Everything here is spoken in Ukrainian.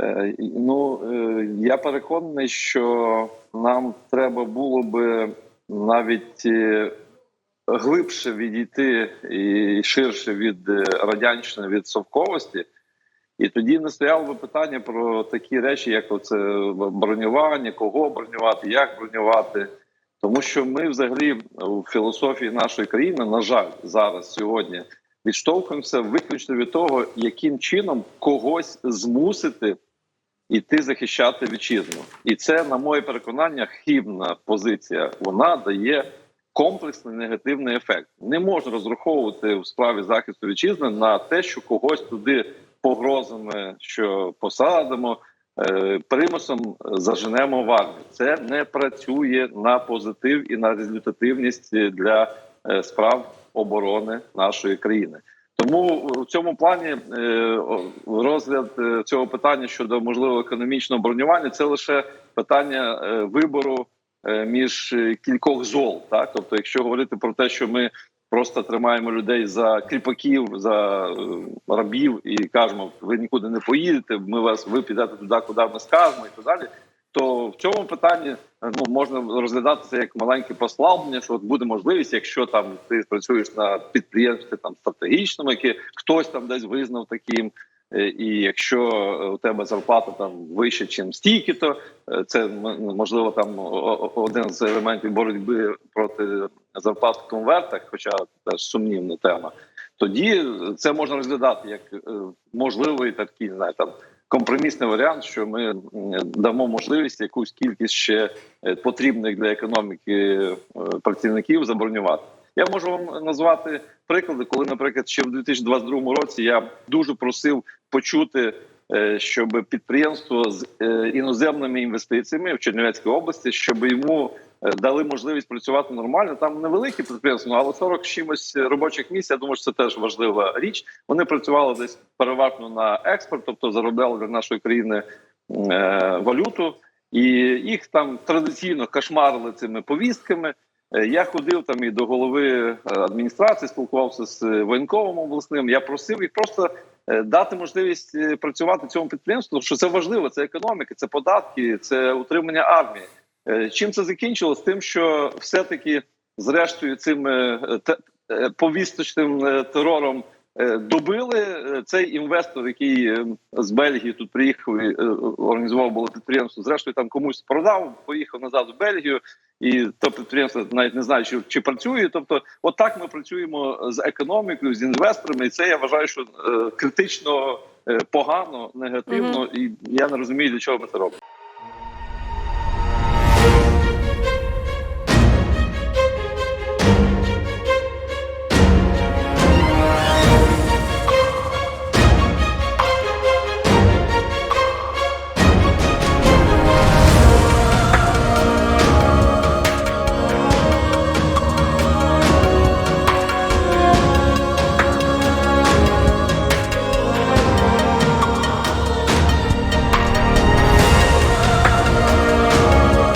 Е, Ну е, я переконаний, що нам треба було би навіть е, глибше відійти і ширше від радянщини, від совковості. І тоді не стояло би питання про такі речі, як оце бронювання, кого бронювати, як бронювати. Тому що ми взагалі у філософії нашої країни, на жаль, зараз сьогодні відштовхуємося виключно від того, яким чином когось змусити іти захищати вітчизну. І це, на моє переконання, хибна позиція. Вона дає комплексний негативний ефект. Не можна розраховувати в справі захисту вітчизни на те, що когось туди погрозами, що посадимо. е, Примусом заженемо в армію. Це не працює на позитив і на результативність для е, справ оборони нашої країни. Тому в цьому плані е, розгляд е, цього питання щодо можливого економічного бронювання це лише питання е, вибору між кількох зол. Так, тобто, якщо говорити про те, що ми просто тримаємо людей за кріпаків, за рабів і кажемо, ви нікуди не поїдете, ми вас ви підете туди, куди ми скажемо, і так далі. То в цьому питанні е, ну можна розглядати це як маленьке послаблення, що от буде можливість, якщо там ти працюєш на підприємстві там стратегічному, яке хтось там десь визнав таким. е, І якщо е, у тебе зарплата там вища, ніж стільки, то це можливо там один з елементів боротьби проти зарплат в конвертах, хоча теж сумнівна тема. Тоді це можна розглядати як можливий такий не знаю, там компромісний варіант, що ми дамо можливість якусь кількість ще е, потрібних для економіки е, працівників забронювати. Я можу вам назвати приклади, коли, наприклад, ще в 2022 році я дуже просив почути, е, щоб підприємство з іноземними інвестиціями в Чернівецькій області, щоб йому дали можливість працювати нормально. Там невеликі підприємства, але 40 чимось робочих місць. Я думаю, що це теж важлива річ. Вони працювали десь переважно на експорт, тобто заробляли для нашої країни е, валюту, і їх там традиційно кошмарили цими повістками. Е, Я ходив там і до голови е, адміністрації, спілкувався з е, воєнковим обласним. Я просив їх просто е, дати можливість е, працювати цьому підприємству, тому що це важливо. Це економіка, це податки, це утримання армії. Е, Чим це закінчилось? Тим, що все-таки, зрештою, цим е, е, повісточним терором добили цей інвестор, який з Бельгії тут приїхав і організував було підприємство. Зрештою, там комусь продав, поїхав назад в Бельгію, і то підприємство навіть не знаю, чи, чи працює. Тобто, отак ми працюємо з економікою, з інвесторами, і це я вважаю, що критично погано, негативно, і я не розумію, для чого ми це робимо.